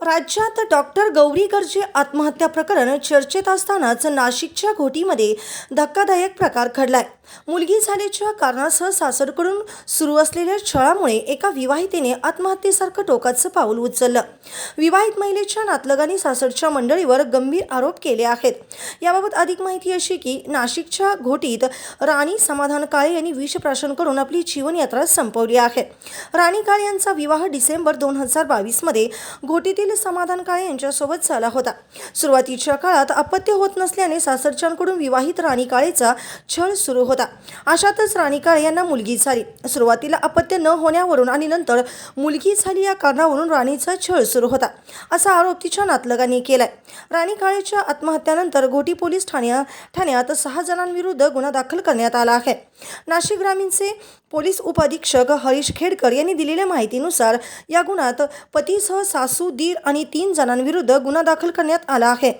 राज्यात डॉक्टर गौरी गर्जे आत्महत्या प्रकरण चर्चेत असतानाच नाशिकच्या घोटीमध्ये धक्कादायक प्रकार घडलाय. मुलगी झाल्याच्या कारणासह सासरकडून सुरू असलेल्या छळामुळे एका विवाहितेने आत्महत्येसारखं टोकाचं पाऊल उचललं. विवाहित महिलेच्या नातलगांनी सासरच्या मंडळीवर गंभीर आरोप केले आहेत. याबाबत अधिक माहिती अशी की नाशिकच्या घोटीत राणी समाधान काळे यांनी विषप्राशन करून आपली जीवनयात्रा संपवली आहे. राणी काळे यांचा विवाह डिसेंबर दोन हजार बावीसमध्ये घोटीतील समाधान काळे यांच्यासोबत झाला होता. सुरुवातीच्या काळात अपत्य होत नसल्याने सासरच्यांकडून विवाहित राणी काळेचा छळ सुरू होता. अशातच राणी काळे यांना मुलगी झाली. सुरुवातीला अपत्य न होण्यावरून आणि नंतर मुलगी झाली या कारणावरून राणीचा छळ सुरू होता असा आरोप तिच्या नातलगांनी केलाय. राणी काळेच्या आत्महत्यानंतर घोटी पोलीस ठाण्या ठाण्यात सहा जणांविरुद्ध गुन्हा दाखल करण्यात आला आहे. नाशिक ग्रामीणचे पोलीस उपाधीक्षक हरीश खेडकर यांनी दिलेल्या माहितीनुसार या गुन्हात पतीसह सासू दीर आणि तीन जणांविरुद्ध गुन्हा दाखल करण्यात आला आहे.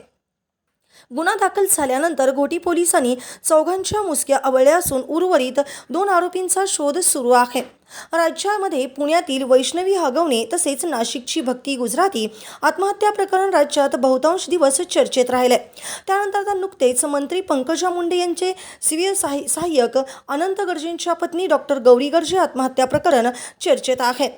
गुन्हा दाखल झाल्यानंतर घोटी पोलिसांनी चौघांच्या मुसक्या आवळल्या असून उर्वरित दोन आरोपींचा शोध सुरू आहे. राज्यामध्ये पुण्यातील वैष्णवी हगवणे तसेच नाशिकची भक्ती गुजराती आत्महत्या प्रकरण राज्यात बहुतांश दिवस चर्चेत राहिले. त्यानंतर आता नुकतेच मंत्री पंकजा मुंडे यांचे सिव्हिल सहाय्यक अनंत गर्जेंच्या पत्नी डॉक्टर गौरी गर्जे आत्महत्या प्रकरण चर्चेत आहे.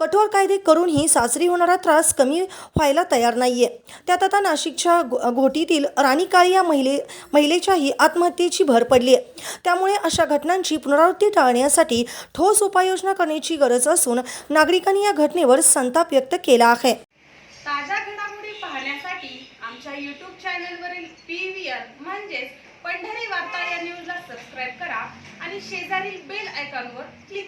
कठोर कायदे करूनही सासरी होणारा त्रास कमी व्हायला तयार नाहीये. त्यात आता नाशिकच्या घो- घोटीतील राणी काळी या महिले महिलेच्याही आत्महत्येची भर पडली आहे त्यामुळे अशा घटनांची पुनरावृत्ती टाळण्यासाठी ठोस उपाययोजना करण्याची गरज असून नागरिकांनी या घटनेवर संताप व्यक्त केला आहे. ताज्या घडामोडी पाहण्यासाठी आमच्या यूट्यूब चॅनलवरील पी व्ही आर म्हणजेच पंढरी वार्ता या न्यूजला सबस्क्राईब करा आणि शेजारील बेल आयकॉनवर क्लिक